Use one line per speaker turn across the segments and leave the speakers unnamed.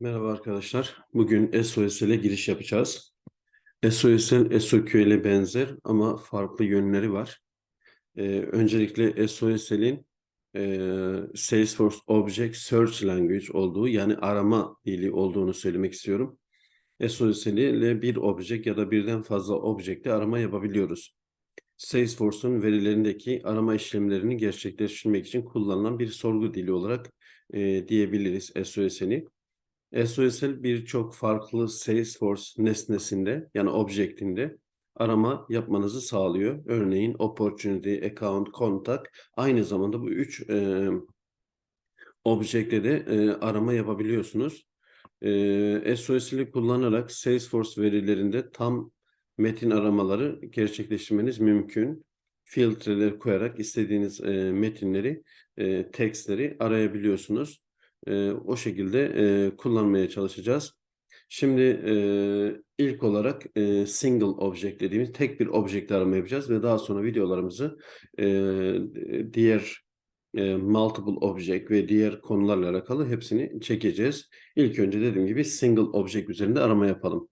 Merhaba arkadaşlar. Bugün SOSL ile giriş yapacağız. SOSL, SOQL'e benzer ama farklı yönleri var. Ee, öncelikle SOSL'in e, Salesforce Object Search Language olduğu yani arama dili olduğunu söylemek istiyorum. SOSL ile bir object ya da birden fazla objekte arama yapabiliyoruz. Salesforce'un verilerindeki arama işlemlerini gerçekleştirmek için kullanılan bir sorgu dili olarak e, diyebiliriz SOSL'i. SOSL birçok farklı Salesforce nesnesinde yani objektinde arama yapmanızı sağlıyor. Örneğin opportunity, account, contact aynı zamanda bu üç e, objekte de e, arama yapabiliyorsunuz. E, SOSL'i kullanarak Salesforce verilerinde tam metin aramaları gerçekleştirmeniz mümkün. Filtreler koyarak istediğiniz e, metinleri, e, tekstleri arayabiliyorsunuz. E, o şekilde e, kullanmaya çalışacağız. Şimdi e, ilk olarak e, single object dediğimiz tek bir object arama yapacağız ve daha sonra videolarımızı e, diğer e, multiple object ve diğer konularla alakalı hepsini çekeceğiz. İlk önce dediğim gibi single object üzerinde arama yapalım.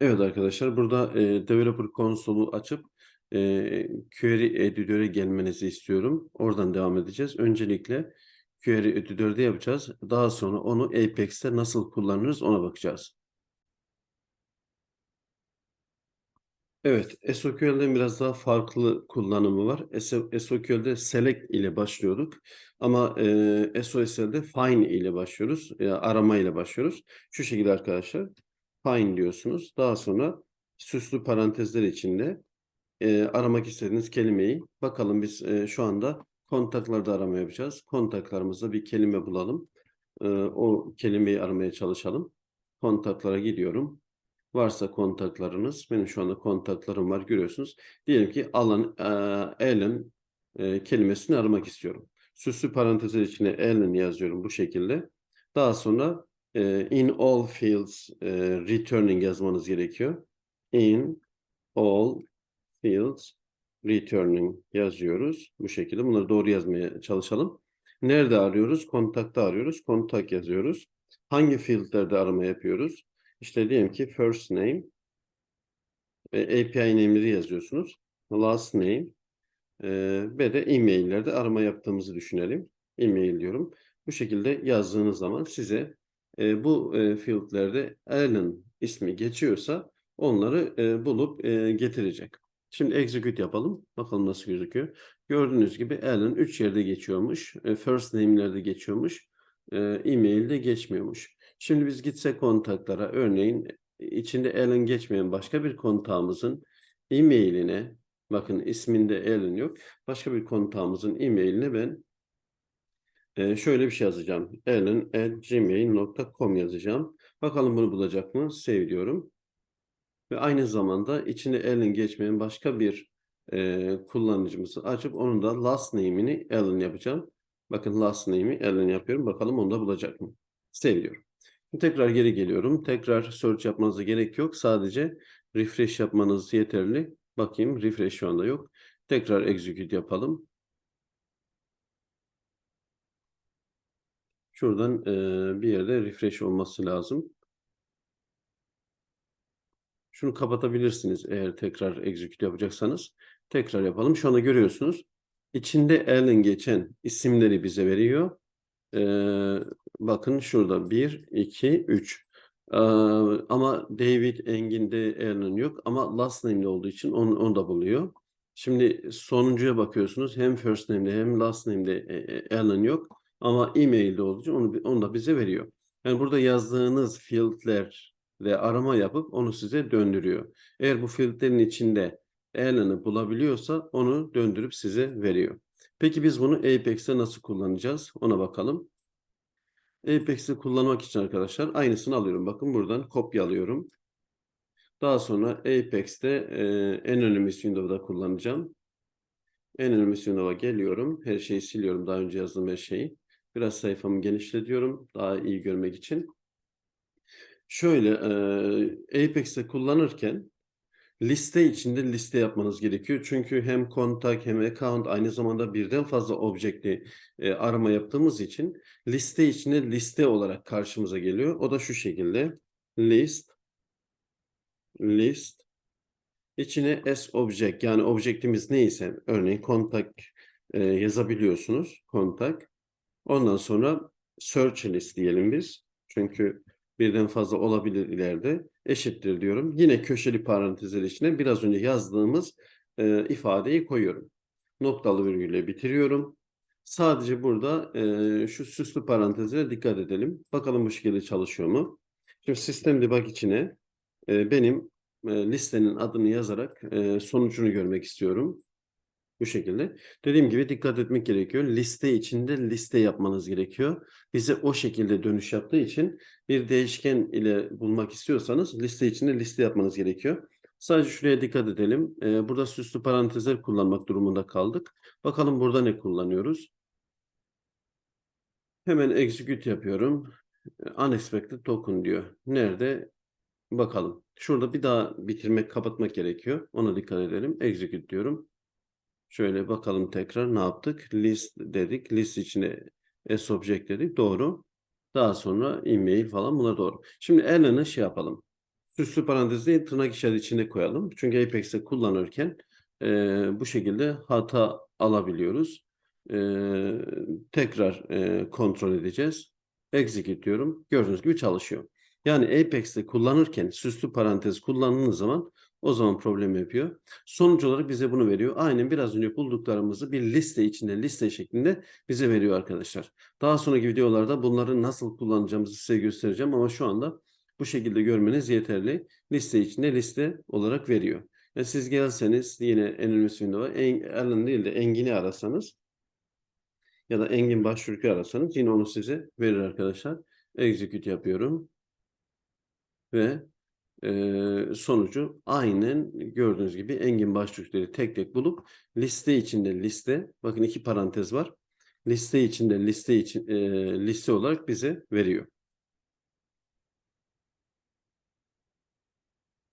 Evet arkadaşlar burada e, Developer Console'u açıp e, Query Editor'e gelmenizi istiyorum. Oradan devam edeceğiz. Öncelikle Query Editor'de yapacağız. Daha sonra onu Apex'te nasıl kullanırız ona bakacağız. Evet, SQL'den biraz daha farklı kullanımı var. SQL'de select ile başlıyorduk ama e, SOSL'de find ile başlıyoruz. Yani arama ile başlıyoruz. Şu şekilde arkadaşlar find diyorsunuz. Daha sonra süslü parantezler içinde e, aramak istediğiniz kelimeyi bakalım biz e, şu anda kontaklarda arama yapacağız. Kontaklarımızda bir kelime bulalım. E, o kelimeyi aramaya çalışalım. Kontaklara gidiyorum. Varsa kontaklarınız, benim şu anda kontaklarım var görüyorsunuz. Diyelim ki Alan, e, Alan e, kelimesini aramak istiyorum. Süslü parantezler içine Alan yazıyorum bu şekilde. Daha sonra e, in all fields e, returning yazmanız gerekiyor. In all fields returning yazıyoruz. Bu şekilde bunları doğru yazmaya çalışalım. Nerede arıyoruz? Kontakta arıyoruz. Kontak yazıyoruz. Hangi fieldlerde arama yapıyoruz? İşte diyelim ki first name e, API name'leri yazıyorsunuz. Last name e, ve de e-maillerde arama yaptığımızı düşünelim. E-mail diyorum. Bu şekilde yazdığınız zaman size e, bu e, fieldlerde Alan ismi geçiyorsa onları e, bulup e, getirecek. Şimdi execute yapalım. Bakalım nasıl gözüküyor. Gördüğünüz gibi Alan 3 yerde geçiyormuş. E, first name'lerde geçiyormuş. E, e-mail'de geçmiyormuş. Şimdi biz gitsek kontaklara örneğin içinde Alan geçmeyen başka bir kontağımızın e-mailine bakın isminde Alan yok. Başka bir kontağımızın e-mailine ben e, şöyle bir şey yazacağım. alan@gmail.com yazacağım. Bakalım bunu bulacak mı? Save diyorum. Ve aynı zamanda içinde Alan geçmeyen başka bir e, kullanıcımızı açıp onun da last name'ini Alan yapacağım. Bakın last name'i Alan yapıyorum. Bakalım onu da bulacak mı? Save diyorum. Tekrar geri geliyorum. Tekrar search yapmanıza gerek yok. Sadece refresh yapmanız yeterli. Bakayım refresh şu anda yok. Tekrar execute yapalım. Şuradan e, bir yerde refresh olması lazım. Şunu kapatabilirsiniz eğer tekrar execute yapacaksanız. Tekrar yapalım. Şu anda görüyorsunuz. İçinde Alan geçen isimleri bize veriyor. Ee, bakın şurada 1, 2, 3. Ee, ama David Engin'de Alan yok ama last name'de olduğu için onu, onu da buluyor. Şimdi sonuncuya bakıyorsunuz. Hem first name'de hem last name'de e, e, Alan yok. Ama e-mail'de olduğu için onu, onu da bize veriyor. Yani burada yazdığınız fieldler ve arama yapıp onu size döndürüyor. Eğer bu fieldlerin içinde Alan'ı bulabiliyorsa onu döndürüp size veriyor. Peki biz bunu Apex'te nasıl kullanacağız? Ona bakalım. Apex'i kullanmak için arkadaşlar aynısını alıyorum. Bakın buradan kopyalıyorum. Daha sonra Apex'te e, en önemli window'da kullanacağım. En önemli window'a geliyorum. Her şeyi siliyorum. Daha önce yazdığım her şeyi. Biraz sayfamı genişletiyorum. Daha iyi görmek için. Şöyle e, Apex'te kullanırken liste içinde liste yapmanız gerekiyor. Çünkü hem kontak hem account aynı zamanda birden fazla objekti e, arama yaptığımız için liste içinde liste olarak karşımıza geliyor. O da şu şekilde list list içine s object yani objektimiz neyse örneğin kontak e, yazabiliyorsunuz kontak. Ondan sonra search list diyelim biz. Çünkü birden fazla olabilir ileride. Eşittir diyorum. Yine köşeli parantezler içine biraz önce yazdığımız e, ifadeyi koyuyorum. Noktalı virgülle bitiriyorum. Sadece burada e, şu süslü parantezlere dikkat edelim. Bakalım bu şekilde çalışıyor mu? Şimdi sistem debug içine e, benim e, listenin adını yazarak e, sonucunu görmek istiyorum. Bu şekilde. Dediğim gibi dikkat etmek gerekiyor. Liste içinde liste yapmanız gerekiyor. Bize o şekilde dönüş yaptığı için bir değişken ile bulmak istiyorsanız liste içinde liste yapmanız gerekiyor. Sadece şuraya dikkat edelim. Ee, burada süslü parantezler kullanmak durumunda kaldık. Bakalım burada ne kullanıyoruz? Hemen execute yapıyorum. Unexpected token diyor. Nerede? Bakalım. Şurada bir daha bitirmek, kapatmak gerekiyor. Ona dikkat edelim. Execute diyorum. Şöyle bakalım tekrar ne yaptık? List dedik. List içine s object dedik. Doğru. Daha sonra email falan bunlar doğru. Şimdi Erlen'ı şey yapalım. Süslü parantezi tırnak işareti içinde koyalım. Çünkü Apex'te kullanırken e, bu şekilde hata alabiliyoruz. E, tekrar e, kontrol edeceğiz. Execute diyorum. Gördüğünüz gibi çalışıyor. Yani Apex'te kullanırken süslü parantez kullandığınız zaman o zaman problem yapıyor. Sonuç olarak bize bunu veriyor. Aynen biraz önce bulduklarımızı bir liste içinde, liste şeklinde bize veriyor arkadaşlar. Daha sonraki videolarda bunları nasıl kullanacağımızı size göstereceğim ama şu anda bu şekilde görmeniz yeterli. Liste içinde liste olarak veriyor. Ya siz gelseniz yine en önemlisinde var. En, Erlen değil de Engin'i arasanız ya da Engin Başvurk'u arasanız yine onu size verir arkadaşlar. Execute yapıyorum. Ve e, sonucu aynen gördüğünüz gibi Engin Başvurk'ları tek tek bulup liste içinde liste bakın iki parantez var. Liste içinde liste için e, liste olarak bize veriyor.